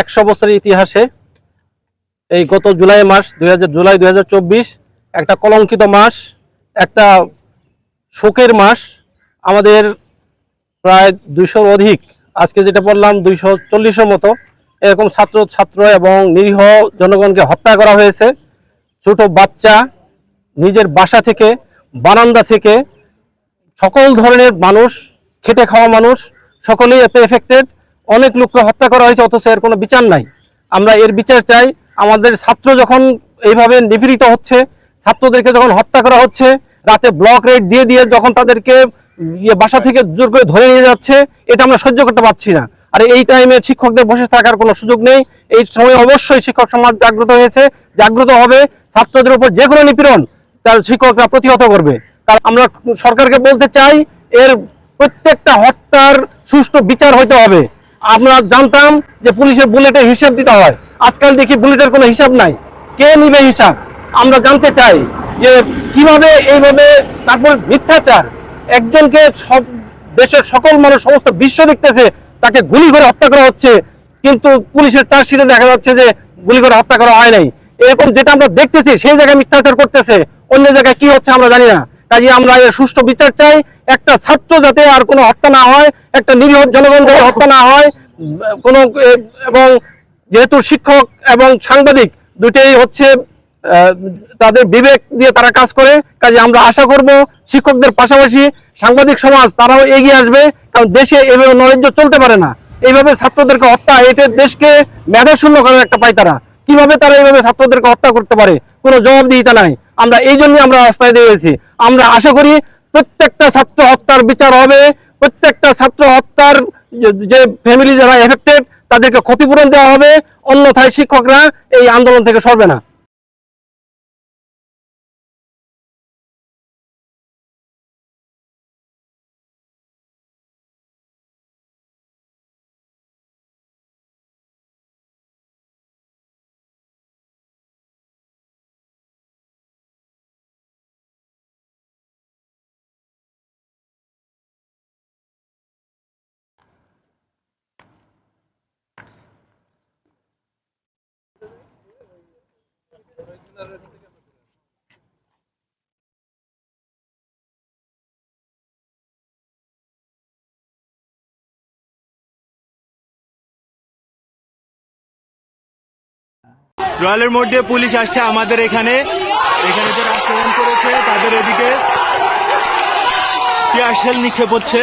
একশো বছরের ইতিহাসে এই গত জুলাই মাস দুই হাজার, জুলাই দুই হাজার চব্বিশ, একটা কলঙ্কিত মাস, একটা শোকের মাস, আমাদের প্রায় দুইশোর অধিক, আজকে যেটা বললাম দুইশো চল্লিশের মতো, এরকম ছাত্র ছাত্র এবং নিরীহ জনগণকে হত্যা করা হয়েছে। ছোট বাচ্চা, নিজের বাসা থেকে, বারান্দা থেকে, সকল ধরনের মানুষ, খেটে খাওয়া মানুষ, সকলেই এতে এফেক্টেড অনেক লোককে হত্যা করা হয়েছে, অথচ এর কোনো বিচার নাই। আমরা এর বিচার চাই, আমাদের ছাত্র যখন এইভাবে নিপীড়িত হচ্ছে, ছাত্রদেরকে যখন হত্যা করা হচ্ছে, রাতে ব্লক রেট দিয়ে দিয়ে যখন তাদেরকে ইয়ে বাসা থেকে জোর করে ধরে নিয়ে যাচ্ছে, এটা আমরা সহ্য করতে পারছি না। আর এই টাইমে শিক্ষকদের বসে থাকার কোনো সুযোগ নেই। এই সময় অবশ্যই শিক্ষক সমাজ জাগ্রত হয়েছে, জাগ্রত হবে। ছাত্রদের উপর যে কোনো নিপীড়ন তার শিক্ষকরা প্রতিহত করবে। কারণ আমরা সরকারকে বলতে চাই, এর প্রত্যেকটা হত্যার সুষ্ঠু বিচার হতে হবে। আমরা জানতাম যে পুলিশের বুলেটের হিসাব দিতে হয়। আজকাল দেখি বুলেটের কোনো হিসাব নাই। কে নিবে হিসাব? আমরা জানতে চাই যে কীভাবে এইভাবে তারপর মিথ্যাচার। একজনকে সব দেশের সকল মানুষ, সমস্ত বিশ্ব দেখতেছে, তাকে গুলি করে হত্যা করা হচ্ছে। কিন্তু পুলিশের চার্জশিটে দেখা যাচ্ছে যে গুলি করে হত্যা করা হয় নাই। এরকম যেটা আমরা দেখতেছি, সেই জায়গায় মিথ্যাচার করতেছে। অন্য জায়গায় কি হচ্ছে আমরা জানি না। কাজে আমরা সুষ্ঠু বিচার চাই। একটা ছাত্র যাতে আর কোনো হত্যা না হয়, একটা নিরীহ জনগণ যাতে হত্যা না হয়, কোনো এবং যেহেতু শিক্ষক এবং সাংবাদিক দুটেই হচ্ছে তাদের বিবেক দিয়ে তারা কাজ করে, কাজে আমরা আশা করব শিক্ষকদের পাশাপাশি সাংবাদিক সমাজ তারাও এগিয়ে আসবে, কারণ দেশে এভাবে নৈরাজ্য চলতে পারে না। এইভাবে ছাত্রদেরকে হত্যা, এটা দেশকে মেধা শূন্য করার একটা পায় তারা কীভাবে তারা এইভাবে ছাত্রদেরকে হত্যা করতে পারে? কোনো জবাবদিহিতা নাই। আমরা এই জন্যই আমরা রাস্তায় দিয়েছি আমরা আশা করি প্রত্যেকটা ছাত্র হত্যার বিচার হবে। প্রত্যেকটা ছাত্র হত্যার যে ফ্যামিলি যারা এফেক্টেড তাদেরকে ক্ষতিপূরণ দেওয়া হবে। অন্যথায় শিক্ষকরা এই আন্দোলন থেকে সরবে না। রয়্যালের মধ্যে পুলিশ আসছে আমাদের এখানে। এখানে যারা আক্রমণ করেছে, তাদের এদিকে টিয়ারশেল নিক্ষেপ হচ্ছে।